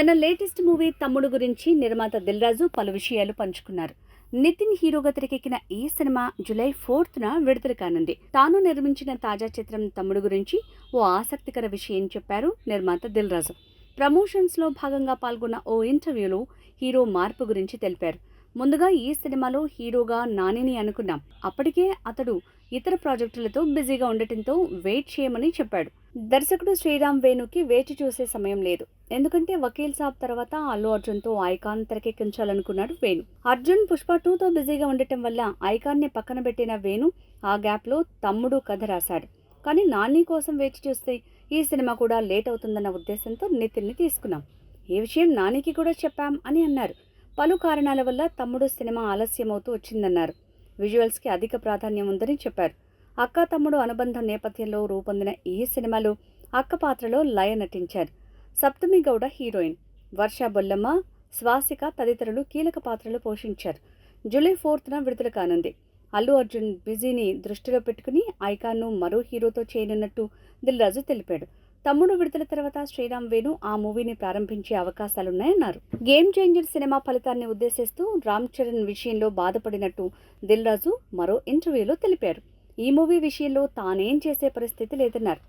తన latest movie తమ్ముడు గురించి నిర్మాత దిల్రాజు పలు విషయాలు పంచుకున్నారు. నితిన్ హీరోగా తెరకెక్కిన ఈ సినిమా జూలై ఫోర్త్న విడుదల కానుంది. తాను నిర్మించిన తాజా చిత్రం తమ్ముడు గురించి ఓ ఆసక్తికర విషయం చెప్పారు నిర్మాత దిల్రాజు. ప్రమోషన్స్లో భాగంగా పాల్గొన్న ఓ ఇంటర్వ్యూలో హీరో మార్పు గురించి తెలిపారు. ముందుగా ఈ సినిమాలో హీరోగా నానిని అనుకున్నాం. అప్పటికే అతడు ఇతర ప్రాజెక్టులతో బిజీగా ఉండటంతో వెయిట్ చేయమని చెప్పాడు. దర్శకుడు శ్రీరామ్ వేణుకి వేచి చూసే సమయం లేదు. ఎందుకంటే వకీల్ సాబ్ తర్వాత అల్లు అర్జున్తో ఐకాన్ తెరకెక్కించాలనుకున్నాడు వేణు. అర్జున్ పుష్ప టూతో బిజీగా ఉండటం వల్ల ఐకాన్ని పక్కన పెట్టిన వేణు ఆ గ్యాప్లో తమ్ముడు కథ రాశాడు. కానీ నాని కోసం వేచి చూస్తే ఈ సినిమా కూడా లేట్ అవుతుందన్న ఉద్దేశంతో నితిన్ని తీసుకున్నాం. ఈ విషయం నానికి కూడా చెప్పాం అని అన్నారు. పలు కారణాల వల్ల తమ్ముడు సినిమా ఆలస్యమవుతూ వచ్చిందన్నారు. విజువల్స్కి అధిక ప్రాధాన్యం ఉందని చెప్పారు. అక్క తమ్ముడు అనుబంధం నేపథ్యంలో రూపొందిన ఈ సినిమాలో అక్క పాత్రలో లయ నటించారు. సప్తమి గౌడ హీరోయిన్. వర్ష బొల్లమ్మ స్వాసిక తదితరులు కీలక పాత్రలు పోషించారు. జూలై ఫోర్త్న విడుదల కానుంది. అల్లు అర్జున్ బిజీని దృష్టిలో పెట్టుకుని ఐకాన్ను మరో హీరోతో చేయనున్నట్టు దిల్రాజు తెలిపాడు. తమ్ముడు విడుదల తర్వాత శ్రీరామ్ వేణు ఆ మూవీని ప్రారంభించే అవకాశాలున్నాయన్నారు. గేమ్ చేంజర్ సినిమా ఫలితాన్ని ఉద్దేశిస్తూ రామ్ చరణ్ విషయంలో బాధపడినట్టు దిల్రాజు మరో ఇంటర్వ్యూలో తెలిపారు. ఈ మూవీ విషయంలో తానేం చేసే పరిస్థితి లేదన్నారు.